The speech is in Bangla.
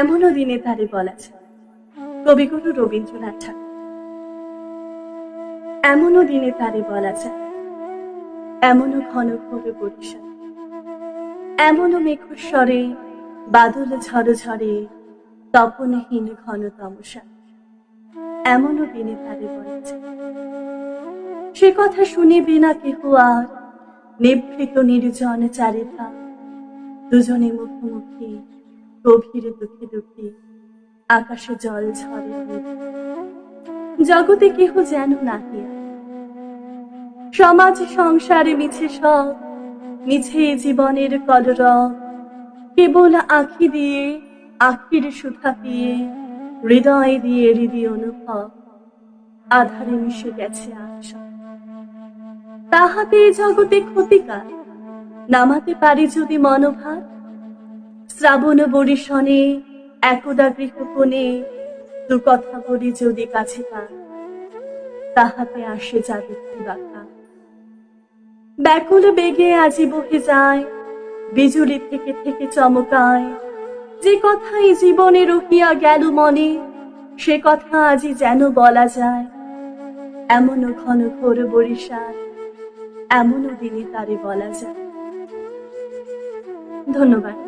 এমনও দিনে তারে বলেছে কবিগুরু রবীন্দ্রনাথ ঠাকুর। এমনও দিনে তারে বলেছে এমনও ঘন ঘোর বরিশাল। এমনও মেঘস্বরে, বাদল ঝড় ঝড়ে তপনহীন ঘন তমসা। এমনও দিনে তারে বলেছে সে কথা শুনিবি না কেহ আর, নিভৃত নির্জন চারিধা দুজনে মুখোমুখি গভীর দুঃখে দুঃখে আকাশে জল ঝরে জগতে কেহ যেন নাহিয়া সমাজ, সংসারে মিছে সব, মিছে জীবনের কলর কেবল আখি দিয়ে, আখির সুধা দিয়ে হৃদয় দিয়ে হৃদয় অনুভব। আধারে মিশে গেছে আশা। তাহাতে জগতে ক্ষতিকার নামাতে পারি যদি মনোভাব? শ্রাবণ বরিশনে একদা গৃহকোণে দু কথা বলি যদি কাছে পান তাহাতে আসে জাগৃতি বাঁকা ব্যাকুল বেগে আজি বহে যায়, বিজুলি থেকে থেকে চমকায়। যে কথাই জীবনে রহিয়া গেল মনে, সে কথা আজি যেন বলা যায়। এমনও ঘন ঘোর বরিশাল এমনও দিনে তারে বলা যায়। ধন্যবাদ।